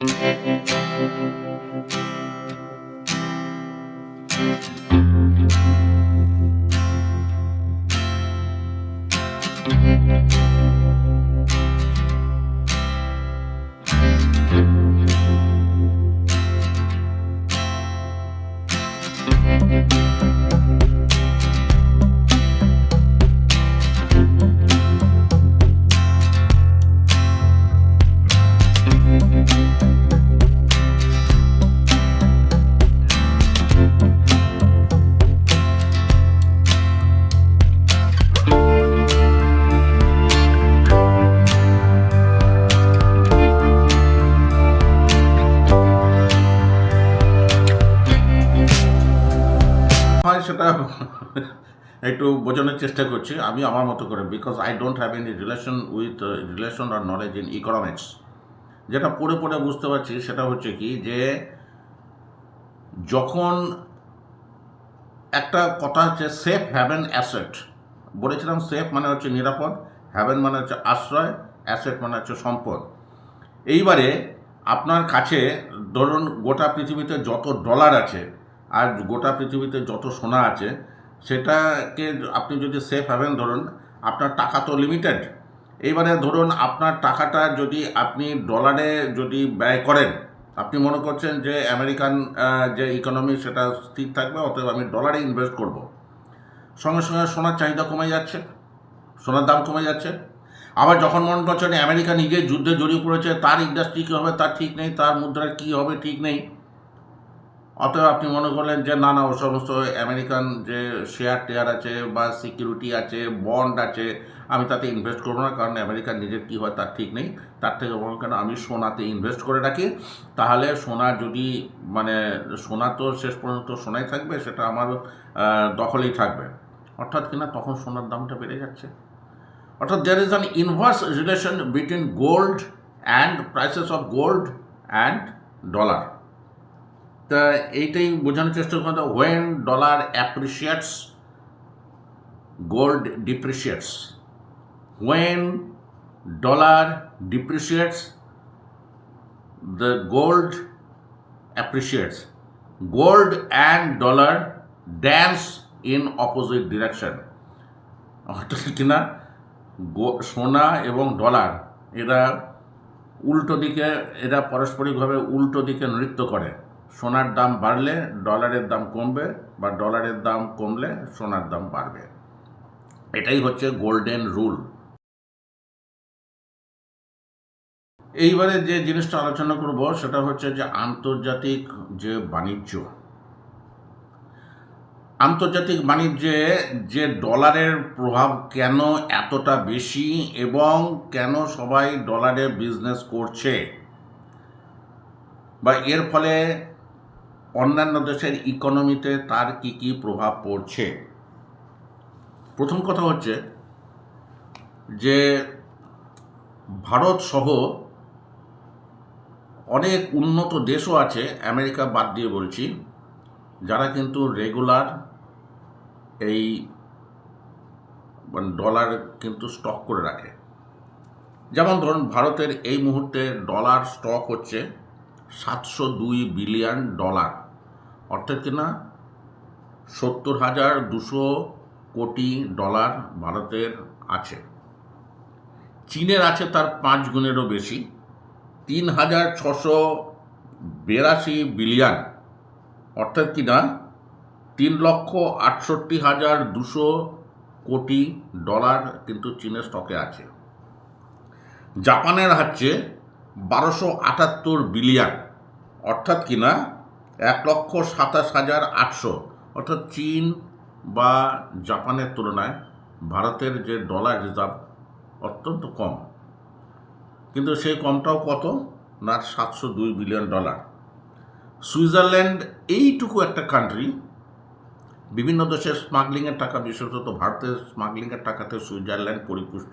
হয় একটু বোঝানোর চেষ্টা করছি, আমি আমার মতো করে because I don't have any relation with relation R knowledge in economics যেটা পড়ে পড়ে বুঝতে পারছি, সেটা হচ্ছে কি যে যখন একটা কথা হচ্ছে সেফ হ্যাভেন অ্যাসেট বলেছিলাম সেফ মানে হচ্ছে নিরাপদ হ্যাভেন মানে হচ্ছে আশ্রয় অ্যাসেট মানে হচ্ছে সম্পদ। এইবারে আপনার কাছে ধরুন গোটা পৃথিবীতে যত ডলার আছে, আর গোটা পৃথিবীতে যত সোনা আছে সেটাকে আপনি যদি সেফ হ্যাভেন ধরুন, আপনার টাকা তো লিমিটেড এইবারে ধরুন, আপনার টাকাটা যদি আপনি ডলারে যদি ব্যয় করেন, আপনি মনে করছেন যে আমেরিকান যে ইকোনমি সেটা স্থির থাকবে, অতএব আমি ডলারে ইনভেস্ট করব। সঙ্গে সঙ্গে সোনার চাহিদা কমে যাচ্ছে, সোনার দাম কমে যাচ্ছে। আবার যখন মনে করছেন আমেরিকা নিজে যুদ্ধে জড়িয়ে পড়েছে, তার ইন্ডাস্ট্রি কী হবে, তার ঠিক নেই, তার মুদ্রার কী হবে, ঠিক নেই। অতএব আপনি মনে করলেন যে, না না, ও সমস্ত আমেরিকান যে শেয়ার টেয়ার আছে বা সিকিউরিটি আছে, বন্ড আছে, আমি তাতে ইনভেস্ট করব না। কারণ আমেরিকার নিজের কী হয় তার ঠিক নেই। তার থেকে বরং কেন, আমি সোনাতে ইনভেস্ট করে রাখি। তাহলে সোনা যদি মানে সোনা তো শেষ পর্যন্ত সোনাই থাকবে, সেটা আমার দখলেই থাকবে। অর্থাৎ কিনা তখন সোনার দামটা বেড়ে যাচ্ছে। অর্থাৎ there is an inverse relation between gold and prices of gold and dollar তা এইটাই বোঝানোর চেষ্টা করতে when dollar appreciates gold depreciates when dollar depreciates the gold appreciates gold and dollar dance in opposite direction কিনা সোনা এবং dollar এরা উল্টো দিকে, এরা পারস্পরিকভাবে উল্টো দিকে নৃত্য করে। সোনার দাম বাড়লে ডলারের দাম কমবে বা ডলারের দাম কমলে সোনার দাম বাড়বে। এটাই হচ্ছে গোল্ডেন রুল। এইবারে যে জিনিসটা আলোচনা করব সেটা হচ্ছে যে আন্তর্জাতিক যে বাণিজ্য। আন্তর্জাতিক বাণিজ্যে যে ডলারের প্রভাব কেন এতটা বেশি এবং কেন সবাই ডলারে বিজনেস করছে বা এর ফলে অন্যান্য দেশের ইকোনমিতে তার কি কি প্রভাব পড়ছে? প্রথম কথা হচ্ছে যে ভারত সহ অনেক উন্নত দেশও আছে, আমেরিকা বাদ দিয়ে বলছি, যারা কিন্তু রেগুলার এই মানে ডলার কিন্তু স্টক করে রাখে। যেমন ধরুন, ভারতের এই মুহূর্তে ডলার স্টক হচ্ছে সাতশো দুই বিলিয়ন ডলার অর্থাৎ কিনা সত্তর হাজার দুশো কোটি ডলার ভারতের আছে। চীনের আছে তার পাঁচ গুণেরও বেশি। তিন হাজার ছশো বিরাশি বিলিয়ন। অর্থাৎ কিনা তিন লক্ষ আটষট্টি হাজার দুশো কোটি ডলার কিন্তু চীনের স্টকে আছে। জাপানের হচ্ছে বারোশো আটাত্তর বিলিয়ন। অর্থাৎ কিনা এক লক্ষ সাতাশ হাজার আটশো। অর্থাৎ চীন বা জাপানের তুলনায় ভারতের যে ডলার রিজার্ভ অত্যন্ত কম। কিন্তু সেই কমটাও কত? না, সাতশো দুই বিলিয়ন ডলার সুইজারল্যান্ড এইটুকু একটা কান্ট্রি বিভিন্ন দেশের স্মাগলিংয়ের টাকা, বিশেষত ভারতের স্মাগলিংয়ের টাকাতে সুইজারল্যান্ড পরিপুষ্ট।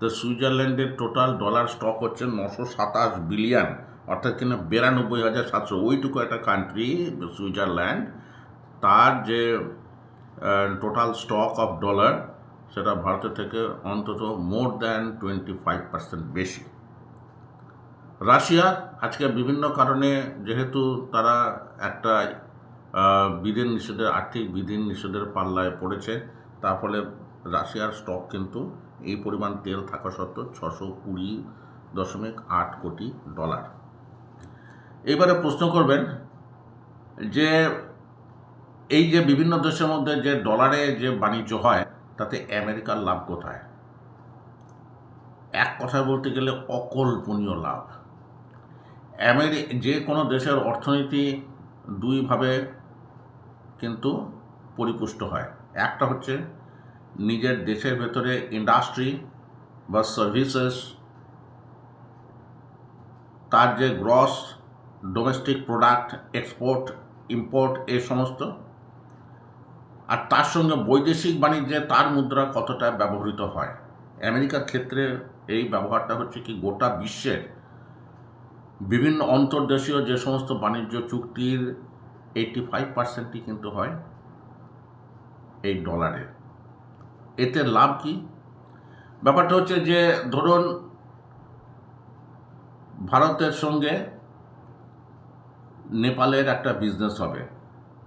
তো সুইজারল্যান্ডের টোটাল ডলার স্টক হচ্ছে নশো সাতাশ বিলিয়ন অর্থাৎ কিনা বিরানব্বই হাজার সাতশো ওইটুকু একটা কান্ট্রি সুইজারল্যান্ড তার যে টোটাল স্টক অফ ডলার সেটা ভারতের থেকে অন্তত more than twenty five percent বেশি। রাশিয়া আজকে বিভিন্ন কারণে যেহেতু তারা একটা বিধির নিষেধের, আর্থিক বিধির নিষেধের পাল্লায় পড়েছে, তার ফলে রাশিয়ার স্টক কিন্তু এই পরিমাণ তেল থাকা সত্ত্বেও ছশো কুড়ি দশমিক আট কোটি ডলার এবারে প্রশ্ন করবেন যে এই যে বিভিন্ন দেশের মধ্যে যে ডলারে যে বাণিজ্য হয়, তাতে আমেরিকার লাভ কোথায়? এক কথায় বলতে গেলে অকল্পনীয় লাভ। আমেরি, যে কোনো দেশের অর্থনীতি দুইভাবে কিন্তু পরিপুষ্ট হয়। একটা হচ্ছে নিজের দেশের ভেতরে ইন্ডাস্ট্রি বা সার্ভিসেস তার যে gross domestic product export import এই সমস্ত। আর তার সঙ্গে বৈদেশিক বাণিজ্যে তার মুদ্রা কতটা ব্যবহৃত হয়? আমেরিকার ক্ষেত্রে এই ব্যবহারটা হচ্ছে কি গোটা বিশ্বের বিভিন্ন অন্তর্দেশীয় যে সমস্ত বাণিজ্য চুক্তির এইটি ফাইভ পার্সেন্টই কিন্তু হয় এই ডলারে। এতে লাভ কি? ব্যাপারটা হচ্ছে যে ধরুন ভারতের সঙ্গে নেপালের একটা বিজনেস হবে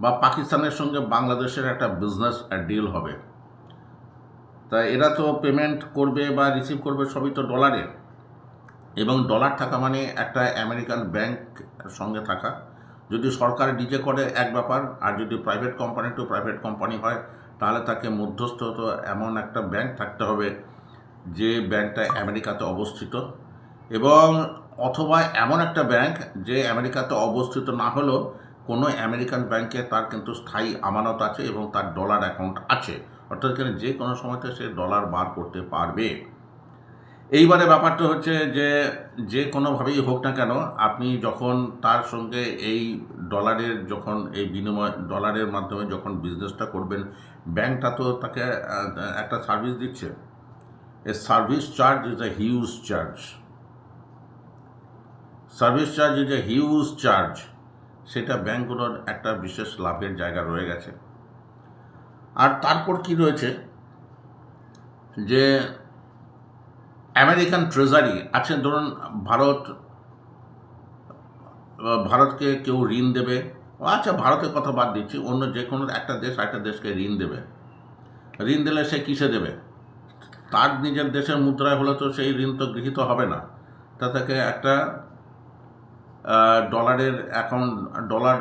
বা পাকিস্তানের সঙ্গে বাংলাদেশের একটা বিজনেস ডিল হবে। তা এরা তো পেমেন্ট করবে বা রিসিভ করবে সবই তো ডলারে এবং ডলার থাকা মানে একটা আমেরিকান ব্যাংক সঙ্গে থাকা। যদি সরকার ডিজে করে এক ব্যাপার, আর যদি private company to private company হয়, তাহলে তাকে মধ্যস্থ এমন একটা ব্যাংক থাকতে হবে যে ব্যাংকটা আমেরিকাতে অবস্থিত। এবং অথবা এমন একটা ব্যাংক যে আমেরিকাতে অবস্থিত না হলেও কোনো আমেরিকান ব্যাংকে তার কিন্তু স্থায়ী আমানত আছে এবং তার ডলার অ্যাকাউন্ট আছে। অর্থাৎ এখানে যে কোনো সময়তে সে ডলার বার করতে পারবে। এইবারে ব্যাপারটা হচ্ছে যে যে কোনোভাবেই হোক না কেন, আপনি যখন তার সঙ্গে এই ডলারের যখন এই বিনিময়, ডলারের মাধ্যমে যখন বিজনেসটা করবেন, ব্যাংকটা তো তাকে একটা সার্ভিস দিচ্ছে। A service charge is a huge charge service charge a huge charge, সেটা ব্যাংকগুলোর একটা বিশেষ লাভের জায়গা রয়ে গেছে। আর তারপর কি রয়েছে? যে আমেরিকান ট্রেজারি আছে ধরুন ভারত, ভারতকে কেউ ঋণ দেবে? আচ্ছা ভারতের কথা বাদ দিচ্ছি, অন্য যে কোনো একটা দেশ একটা দেশকে ঋণ দেবে। ঋণ দিলে সে কিসে দেবে? তার নিজের দেশের মুদ্রায় হলে তো সেই ঋণ তো গৃহীত হবে না। তা তাকে একটা ডলারের অ্যাকাউন্ট ডলার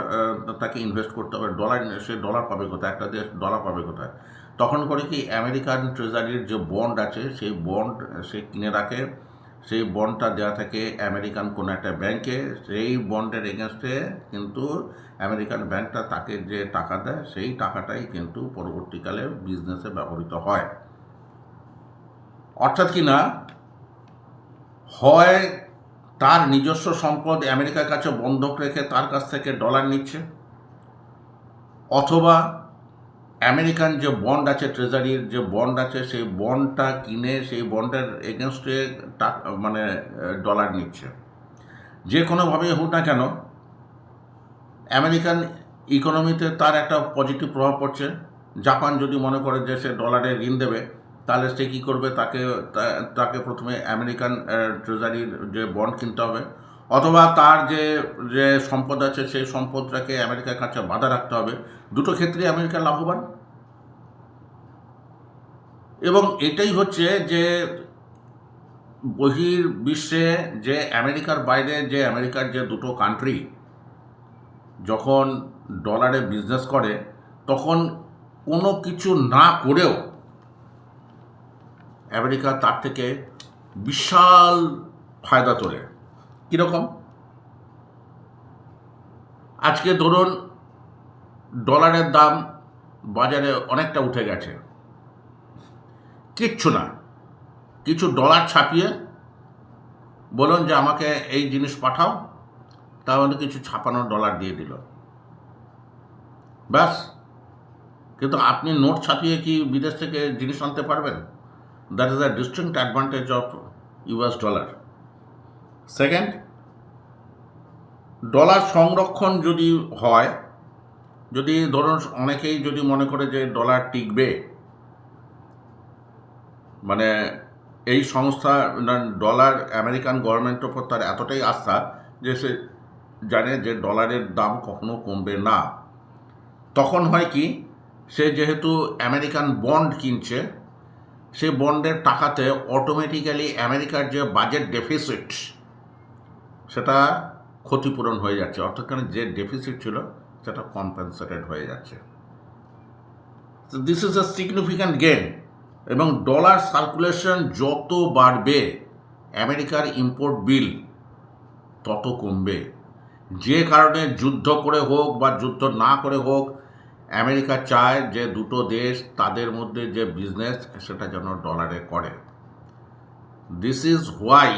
তাকে ইনভেস্ট করতে হবে। ডলার সে ডলার পাবে কোথায়? একটা দেশ ডলার পাবে কোথায়? তখন করে কি আমেরিকান ট্রেজারির যে বন্ড আছে, সেই বন্ড সে কিনে রাখে। সেই বন্ডটা দেওয়া থাকে আমেরিকান কোনো একটা ব্যাংকে সেই বন্ডের এগেনস্টে কিন্তু আমেরিকান ব্যাংকটা তাকে যে টাকা দেয়, সেই টাকাটাই কিন্তু পরবর্তীকালে বিজনেসে ব্যবহৃত হয়। অর্থাৎ কি না? হয় তার নিজস্ব সম্পদ আমেরিকার কাছে বন্ধক রেখে তার কাছ থেকে ডলার নিচ্ছে? অথবা আমেরিকান যে বন্ড আছে, ট্রেজারির যে বন্ড আছে, সেই বন্ডটা কিনে সেই বন্ডের এগেনস্টে মানে ডলার নিচ্ছে। যে কোনোভাবেই হোক না কেন, আমেরিকান ইকোনমিতে তার একটা পজিটিভ প্রভাব পড়ছে। জাপান যদি মনে করে যে সে ডলারে ঋণ দেবে তাহলে সে কী করবে? তাকে তাকে প্রথমে আমেরিকান ট্রেজারির যে বন্ড কিনতে হবে। অথবা তার যে যে সম্পদ আছে, সেই সম্পদটাকে আমেরিকার কাছে বাধা রাখতে হবে। দুটো ক্ষেত্রেই আমেরিকা লাভবান। এবং এটাই হচ্ছে যে, বহির বিশ্বে যে আমেরিকার বাইরে, যে আমেরিকার যে দুটো কান্ট্রি যখন ডলারে বিজনেস করে, তখন কোনো কিছু না করেও আমেরিকা তার থেকে বিশাল ফায়দা তোলে। কীরকম? আজকে ধরুন, ডলারের দাম বাজারে অনেকটা উঠে গেছে। কিচ্ছু না। কিছু ডলার ছাপিয়ে বলুন যে আমাকে এই জিনিস পাঠাও তাহলে কিছু ছাপানো ডলার দিয়ে দিল। ব্যাস। কিন্তু আপনি নোট ছাপিয়ে কি বিদেশ থেকে জিনিস আনতে পারবেন? That is the distinct advantage of US dollar second dollar সংরক্ষণ যদি হয়, যদি ধরুন অনেকেই যদি মনে করে যে ডলার টিকবে মানে এই সংস্থা ডলার আমেরিকান গভর্নমেন্টের ওপর তার এতটাই আস্থা যে সে জানে যে ডলারের দাম কখনো কমবে না। তখন হয় কি, সে যেহেতু আমেরিকান বন্ড কিনছে সে বন্ডের টাকাতে অটোমেটিক্যালি আমেরিকার যে বাজেট ডেফিসিট সেটা ক্ষতিপূরণ হয়ে যাচ্ছে। অর্থাৎ যে ডেফিসিট ছিল, সেটা কম্পেনসেটেড হয়ে যাচ্ছে। This is a significant gain এবং ডলার সার্কুলেশন যত বাড়বে, আমেরিকার ইম্পোর্ট বিল তত কমবে। যে কারণে যুদ্ধ করে হোক বা যুদ্ধ না করে হোক আমেরিকা চায় যে দুটো দেশ তাদের মধ্যে যে বিজনেস সেটা যেন ডলারে করে। This is why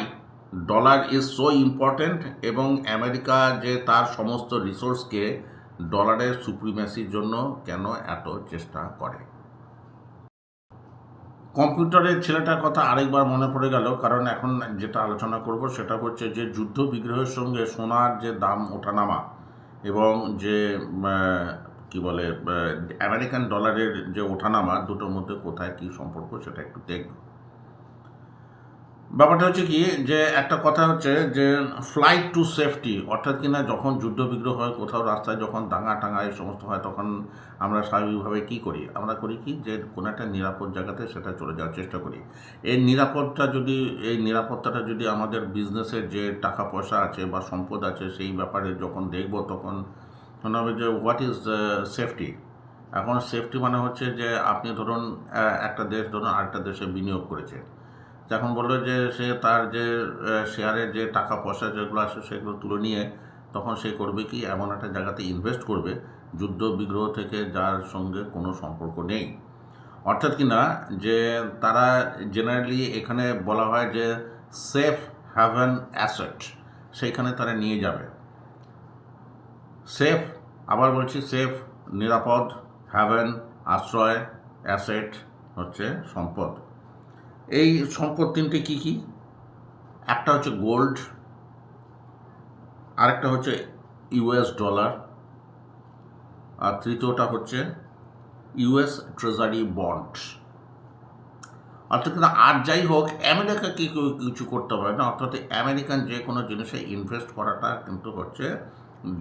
dollar is so important এবং আমেরিকা যে তার সমস্ত রিসোর্সকে ডলারের সুপ্রিমেসির জন্য কেন এত চেষ্টা করে। কম্পিউটারের ছেলেটার কথা আরেকবার মনে পড়ে গেল, কারণ এখন যেটা আলোচনা করব সেটা হচ্ছে যে যুদ্ধ বিগ্রহের সঙ্গে সোনার যে দাম ওঠানামা এবং যে কি বলে আমেরিকান ডলারের যে ওঠানামা, দুটোর মধ্যে কোথায় কী সম্পর্ক সেটা একটু দেখব। ব্যাপারটা হচ্ছে কি যে, একটা কথা হচ্ছে যে ফ্লাইট টু সেফটি অর্থাৎ কিনা যখন যুদ্ধবিগ্রহ হয়, কোথাও রাস্তায় যখন দাঙ্গা টাঙ্গা এই সমস্ত হয়, তখন আমরা স্বাভাবিকভাবে কী করি? আমরা করি কি যে, কোনো একটা নিরাপদ জায়গাতে সেটা চলে যাওয়ার চেষ্টা করি। এই নিরাপদটা যদি, এই নিরাপত্তাটা যদি আমাদের বিজনেসের যে টাকা পয়সা আছে বা সম্পদ আছে, সেই ব্যাপারে যখন দেখব, তখন মনে হবে যে হোয়াট ইজ সেফটি এখন সেফটি মানে হচ্ছে যে আপনি ধরুন একটা দেশ ধরুন আরেকটা দেশে বিনিয়োগ করেছে। এখন বলল যে সে তার যে শেয়ারের যে টাকা পয়সা যেগুলো আছে সেগুলো তুলে নিয়ে তখন সে করবে কি? এমন একটা জায়গাতে ইনভেস্ট করবে, যুদ্ধ বিগ্রহ থেকে যার সঙ্গে কোনো সম্পর্ক নেই। অর্থাৎ কি না, যে তারা জেনারেলি এখানে বলা হয় যে সেফ হ্যাভেন অ্যাসেট সেইখানে তারা নিয়ে যাবে। সেফ, আবার বলছি সেফ, নিরাপদ, হ্যাভেন, আশ্রয়, অ্যাসেট হচ্ছে সম্পদ। এই সম্পদ তিনটে কী কী? একটা হচ্ছে গোল্ড, আরেকটা হচ্ছে ইউএস ডলার, আর তৃতীয়টা হচ্ছে ইউএস ট্রেজারি বন্ড অর্থাৎ আর যাই হোক, আমেরিকা কি কেউ কিছু করতে পারে না? অর্থাৎ আমেরিকান যে কোনো জিনিসে ইনভেস্ট করাটা কিন্তু হচ্ছে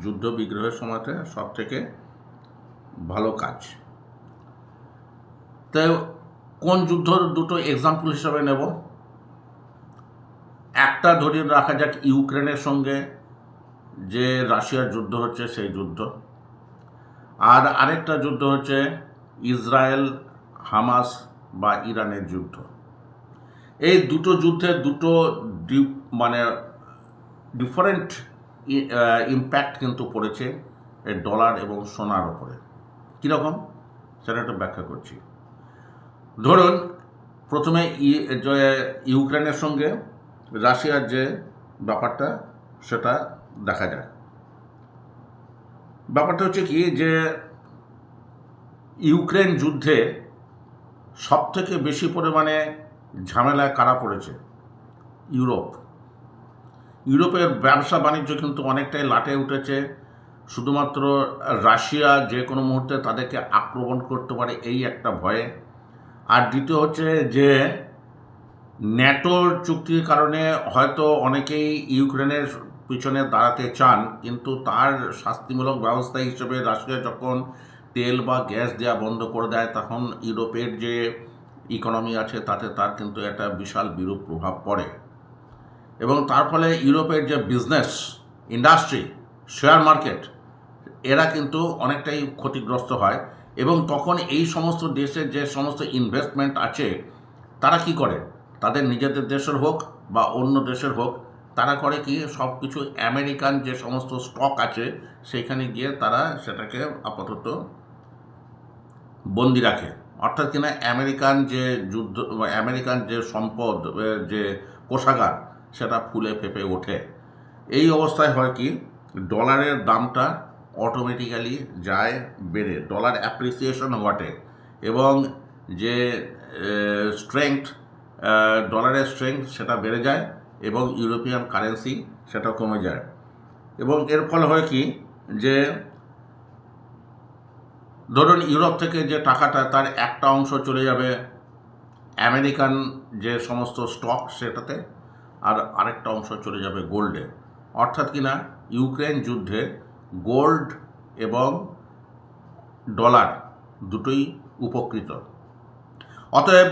যুদ্ধ বিগ্রহের সময়তে সব থেকে ভালো কাজ। তো কোন যুদ্ধর দুটো এক্সাম্পল হিসাবে নেব। একটা ধরিয়ে রাখা যাক ইউক্রেনের সঙ্গে, যে রাশিয়ার যুদ্ধ হচ্ছে সেই যুদ্ধ। আর আরেকটা যুদ্ধ হচ্ছে ইসরায়েল, হামাস বা ইরানের যুদ্ধ। এই দুটো যুদ্ধে দুটো মানে ডিফারেন্ট ইম্প্যাক্ট কিন্তু পড়েছে ডলার এবং সোনার ওপরে কীরকম সেটা একটু ব্যাখ্যা করছি। ধরুন, প্রথমে ইউক্রেনের সঙ্গে রাশিয়ার যে ব্যাপারটা, সেটা দেখা যায় ব্যাপারটা হচ্ছে কি যে, ইউক্রেন যুদ্ধে সবথেকে বেশি পরিমাণে ঝামেলায় কারা পড়েছে? ইউরোপ। ইউরোপের ব্যবসা বাণিজ্য কিন্তু অনেকটাই লাটে উঠেছে। শুধুমাত্র রাশিয়া যে কোনো মুহূর্তে তাদেরকে আক্রমণ করতে পারে এই একটা ভয়ে। আর দ্বিতীয় হচ্ছে যে, ন্যাটোর চুক্তির কারণে হয়তো অনেকেই ইউক্রেনের পিছনে দাঁড়াতে চান, কিন্তু তার শাস্তিমূলক ব্যবস্থা হিসেবে রাশিয়া যখন তেল বা গ্যাস দেওয়া বন্ধ করে দেয়, তখন ইউরোপের যে ইকোনমি আছে, তাতে তার কিন্তু একটা বিশাল বিরূপ প্রভাব পড়ে। এবং তার ফলে ইউরোপের যে বিজনেস ইন্ডাস্ট্রি শেয়ার মার্কেট এরা কিন্তু অনেকটাই ক্ষতিগ্রস্ত হয়। এবং তখন এই সমস্ত দেশের যে সমস্ত ইনভেস্টমেন্ট আছে, তারা কি করে? তাদের নিজেদের দেশের হোক বা অন্য দেশের হোক, তারা করে কি? সব কিছু আমেরিকান যে সমস্ত স্টক আছে, সেইখানে গিয়ে তারা সেটাকে আপাতত বন্দি রাখে। অর্থাৎ কিনা আমেরিকান যে যুদ্ধ, আমেরিকান যে সম্পদ যে কোষাগার সেটা ফুলে ফেপে ওঠে। এই অবস্থায় হয় কি, ডলারের দামটা অটোমেটিক্যালি যায়, বেড়ে। ডলার অ্যাপ্রিসিয়েশন ঘটে এবং যে স্ট্রেংথ ডলারের স্ট্রেংথ সেটা বেড়ে যায় এবং ইউরোপিয়ান কারেন্সি সেটা কমে যায়। এবং এর ফলে হয় কি, যে, ধরুন ইউরোপ থেকে যে টাকাটা তার একটা অংশ চলে যাবে, আমেরিকান যে সমস্ত স্টক সেটাতে আর আরেকটা অংশ চলে যাবে গোল্ডে। অর্থাৎ কিনা ইউক্রেন যুদ্ধে গোল্ড এবং ডলার দুটোই উপকৃত। অতএব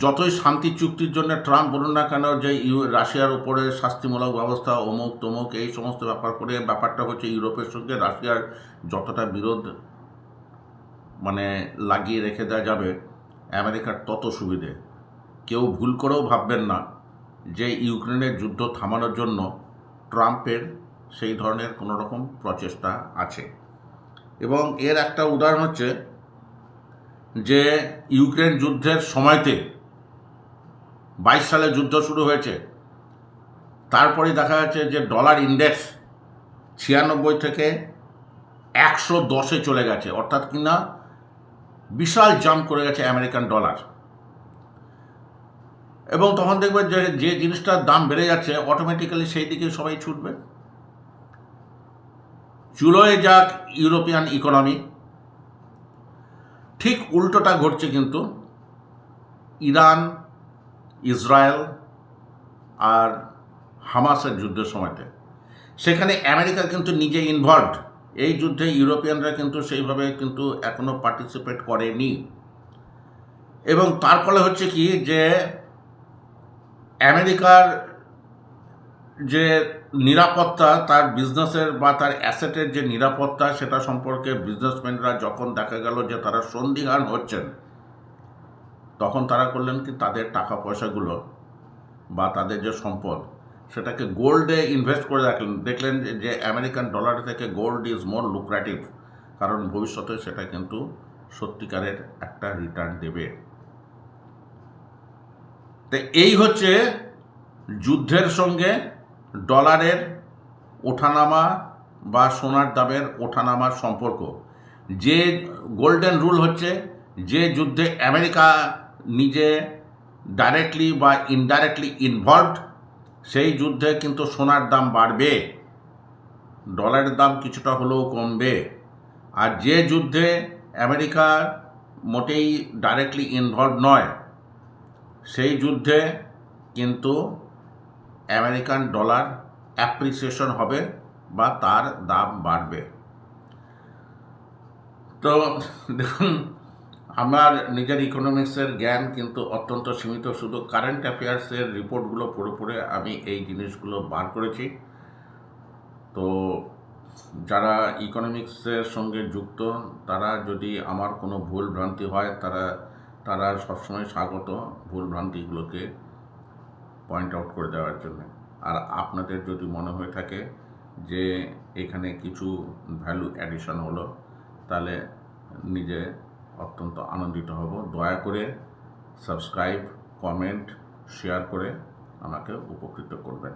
যতই শান্তি চুক্তির জন্য ট্রাম্প বলুন না কেন, যে ইউ, রাশিয়ার উপরে শাস্তিমূলক ব্যবস্থা অমুক তমুক, এই সমস্ত ব্যাপার করে, ব্যাপারটা হচ্ছে ইউরোপের সঙ্গে রাশিয়ার যতটা বিরোধ মানে লাগিয়ে রেখে দেওয়া যাবে, আমেরিকার তত সুবিধে। কেউ ভুল করেও ভাববেন না। যে ইউক্রেনের যুদ্ধ থামানোর জন্য ট্রাম্পের সেই ধরনের কোনো রকম প্রচেষ্টা আছে। এবং এর একটা উদাহরণ হচ্ছে যে ইউক্রেন যুদ্ধের সময়তে বাইশ সালে যুদ্ধ শুরু হয়েছে। তারপরে দেখা যাচ্ছে যে ডলার ইন্ডেক্স ছিয়ানব্বই থেকে একশো দশে চলে গেছে। অর্থাৎ কিনা বিশাল জাম্প করে গেছে আমেরিকান ডলার। এবং তখন দেখবে যে যে জিনিসটার দাম বেড়ে যাচ্ছে অটোমেটিক্যালি সেই দিকে সবাই ছুটবে। চুলোয় যাক ইউরোপিয়ান ইকোনমি। ঠিক উল্টোটা ঘটছে কিন্তু। ইরান, ইসরায়েল আর হামাসের যুদ্ধের সময়তে। সেখানে আমেরিকা কিন্তু নিজে ইনভলভড এই যুদ্ধে ইউরোপিয়ানরা কিন্তু সেইভাবে কিন্তু এখনও পার্টিসিপেট করেনি। এবং তার ফলে হচ্ছে কি যে আমেরিকার যে নিরাপত্তা, তার বিজনেসের বা তার অ্যাসেটের যে নিরাপত্তা, সেটা সম্পর্কে বিজনেসম্যানরা যখন দেখা গেল যে তারা সন্দিহান হচ্ছেন, তখন তারা করলেন কি? তাদের টাকা পয়সাগুলো বা তাদের যে সম্পদ, সেটাকে গোল্ডে ইনভেস্ট করে রাখলেন। দেখলেন যে আমেরিকান ডলার থেকে গোল্ড ইজ মোর লুক্রেটিভ কারণ ভবিষ্যতে সেটা কিন্তু সত্যিকারের একটা রিটার্ন দেবে। তো এই হচ্ছে যুদ্ধের সঙ্গে ডলারের ওঠানামা বা সোনার দামের ওঠানামার সম্পর্ক। যে গোল্ডেন রুল হচ্ছে, যে যুদ্ধে আমেরিকা নিজে ডাইরেক্টলি বা ইনডাইরেক্টলি ইনভলভড সেই যুদ্ধে কিন্তু সোনার দাম বাড়বে। ডলারের দাম কিছুটা হলেও কমবে। আর যে যুদ্ধে আমেরিকা মোটেই ডাইরেক্টলি ইনভলভ নয় সেই যুদ্ধে কিন্তু আমেরিকান ডলার অ্যাপ্রিসিয়েশন হবে বা তার দাম বাড়বে। তো দেখুন, আমার নিজের ইকোনমিক্সের জ্ঞান কিন্তু অত্যন্ত সীমিত। শুধু কারেন্ট অ্যাফেয়ার্সের রিপোর্টগুলো পড়ে পড়ে আমি এই জিনিসগুলো বার করেছি। তো যারা ইকোনমিক্সের সঙ্গে যুক্ত, তারা যদি আমার কোনো ভুল ভ্রান্তি হয়, তারা তারা সবসময় স্বাগত ভুল ভ্রান্তিগুলোকে পয়েন্ট আউট করে দেওয়ার জন্য। আর আপনাদের যদি মনে হয়ে থাকে যে এখানে কিছু ভ্যালু অ্যাডিশন হলো, তাহলে নিজে অত্যন্ত আনন্দিত হব। দয়া করে সাবস্ক্রাইব কমেন্ট শেয়ার করে আমাকে উপকৃত করবেন।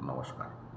নমস্কার।